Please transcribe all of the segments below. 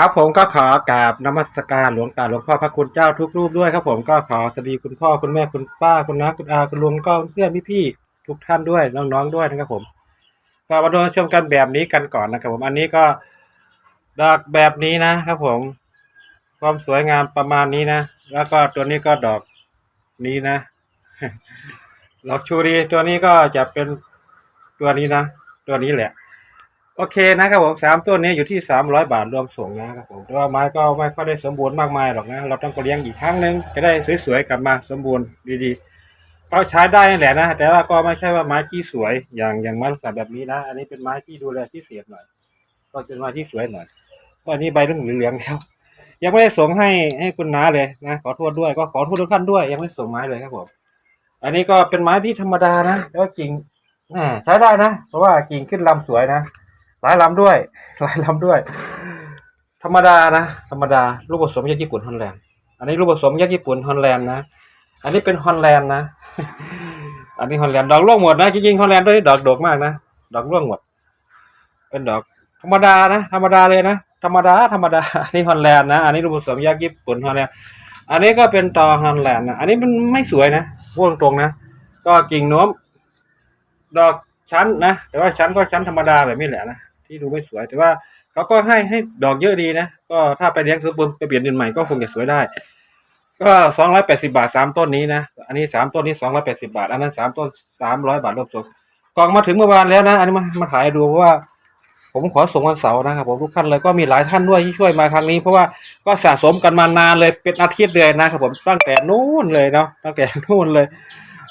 ครับผมก็ขอกราบนมัสการหลวงตาหลวงพ่อพระคุณเจ้าทุกรูปด้วยครับผมก็ขอสวัสดีคุณพ่อคุณแม่คุณป้าคุณน้าคุณอาคุณลุงก็เพื่อนพี่ๆทุกท่านด้วยน้องๆด้วยนะครับผมก็มาดูชมกันแบบนี้กันก่อนนะครับผมอันนี้ก็ดอกแบบนี้นะครับผม ความสวยงามประมาณนี้นะแล้วก็ตัวนี้ก็ดอกนี้นะดอกชูรีตัวนี้ก็จะเป็นตัวนี้นะ ตัวนี้แหละ โอเคนะครับผมสามต้นนี้อยู่ที่สามร้อยบาทรวมส่งนะครับผมแต่ว่าไม้ก็ไม่ค่อยได้สมบูรณ์มากมายหรอกนะ เราต้องไปเลี้ยงอีกครั้งหนึ่งจะได้สวยๆกลับมาสมบูรณ์ดีๆก็ใช้ได้นั่นแหละนะ แต่ว่าก็ไม่ใช่ว่าไม้ที่สวยอย่างอย่างไม้ลักษณะแบบนี้นะ อันนี้เป็นไม้ที่ดูแลที่เสียหน่อย ก็เป็นไม้ที่สวยหน่อยก็อันนี้ใบเรื่องเหลืองแล้วยังไม่ได้ส่งให้ให้คุณน้าเลยนะขอโทษด้วยก็ขอโทษทุกท่านด้วย ยังไม่ส่งไม้เลยครับผมอันนี้ก็เป็นไม้ที่ธรรมดานะแต่ว่ากิ่งใช้ได้นะ เพราะว่ากิ่งขึ้นลำสวยนะ หลายลำด้วย หลายลำด้วย ธรรมดานะ ธรรมดา ลูกผสมยักษ์ญี่ปุ่นฮอลแลนด์ อันนี้ลูกผสมยักษ์ญี่ปุ่นฮอลแลนด์นะ อันนี้เป็นฮอลแลนด์นะ อันนี้ฮอลแลนด์ดอกร่วงหมดนะจริงๆฮอลแลนด์ตัวนี้ดอกดกมากนะ ดอกร่วงหมด เป็นดอก ธรรมดานะ ธรรมดาเลยนะ ธรรมดา ธรรมดา อันนี้ฮอลแลนด์นะ อันนี้ลูกผสมยักษ์ญี่ปุ่นฮอลแลนด์ อันนี้ก็เป็นตอฮอลแลนด์นะ อันนี้มันไม่สวยนะพูดตรงๆนะ ก็กิ่งโน้ม ดอก ชั้นนะ แต่ว่าชั้นก็ชั้นธรรมดาแบบนี้แหละนะ ที่ดูไม่สวย แต่ว่าเขาก็ให้ให้ดอกเยอะดีนะ ก็ถ้าไปเลี้ยงซื้อปุ๊บไปเปลี่ยนดินใหม่ก็คงจะสวยได้ ก็สองร้อยแปดสิบาทสามต้นนี้นะ อันนี้สามต้นนี้สองร้อยแปดสิบาท อันนั้นสามต้นสามร้อยบาทรวมส่งกล่องมาถึงเมื่อวานแล้วนะ อันนี้มามาถ่ายดูเพราะว่า ผมขอส่งวันเสาร์นะครับผมทุกท่านเลยก็มีหลายท่านด้วยที่ช่วยมาครั้งนี้ เพราะว่าก็สะสมกันมานานเลยเป็นอาทิตย์เลยนะครับผมตั้งแต่นู้นเลยเนาะตั้งแต่นู้นเลย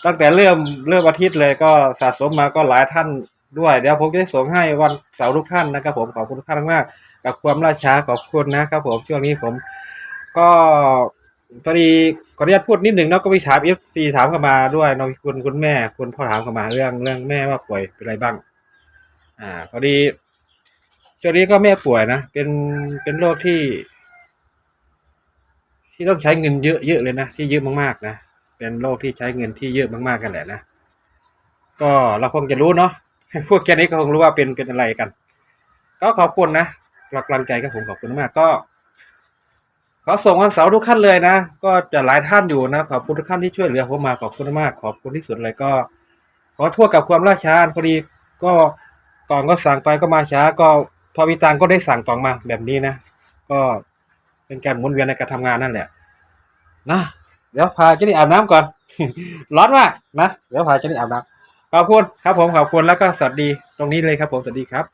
ตั้งแต่เริ่มเริ่มอาทิตย์เลยก็สะสมมาก็หลายท่านด้วย เดี๋ยวผมจะส่งให้วันเสาร์ทุกท่านนะครับ ผมขอบคุณทุกท่านมากกับความล่าช้าขอบคุณนะครับ ผมช่วงนี้ผม ก็พอดีขออนุญาตพูดนิดหนึ่งเนาะก็มีถามเอฟซีถามเข้ามาด้วยน้องคุณคุณแม่คุณพ่อถามเข้ามาเรื่องเรื่องแม่ว่าป่วยเป็นอะไรบ้าง อ่าพอดีช่วงนี้ก็แม่ป่วยนะเป็นเป็นโรคที่ ที่ต้องใช้เงินเยอะเยอะเลยนะที่เยอะมากๆนะ เป็นโรคที่ใช้เงินที่เยอะมาก ๆ กันแหละนะ ก็เราคงจะรู้เนาะพวกแกนี้ก็คงรู้ว่าเป็นเป็นอะไรกัน ก็ขอบคุณนะหลักำลังใจกับผมขอบคุณมากก็ขอส่งวันเสาร์ทุกท่านเลยนะ ก็จะหลายท่านอยู่นะ ขอบคุณทุกท่านที่ช่วยเหลือผมมาขอบคุณมาก ขอบคุณที่สุดเลยก็ ขอโทษกับความล่าช้าพอดีก็กล่องก็สั่งไปก็มาช้า ก็พอมีตังก็ได้สั่งกล่องมาแบบนี้นะ ก็เป็นการหมุนเวียนในการทำงานนั่นแหละ นะ เดี๋ยวพาเจนี่อาบน้ำก่อน ร้อนมากนะ เดี๋ยวพาเจนี่อาบน้ำขอบคุณครับผมขอบคุณแล้วก็สวัสดีตรงนี้เลยครับผมสวัสดีครับ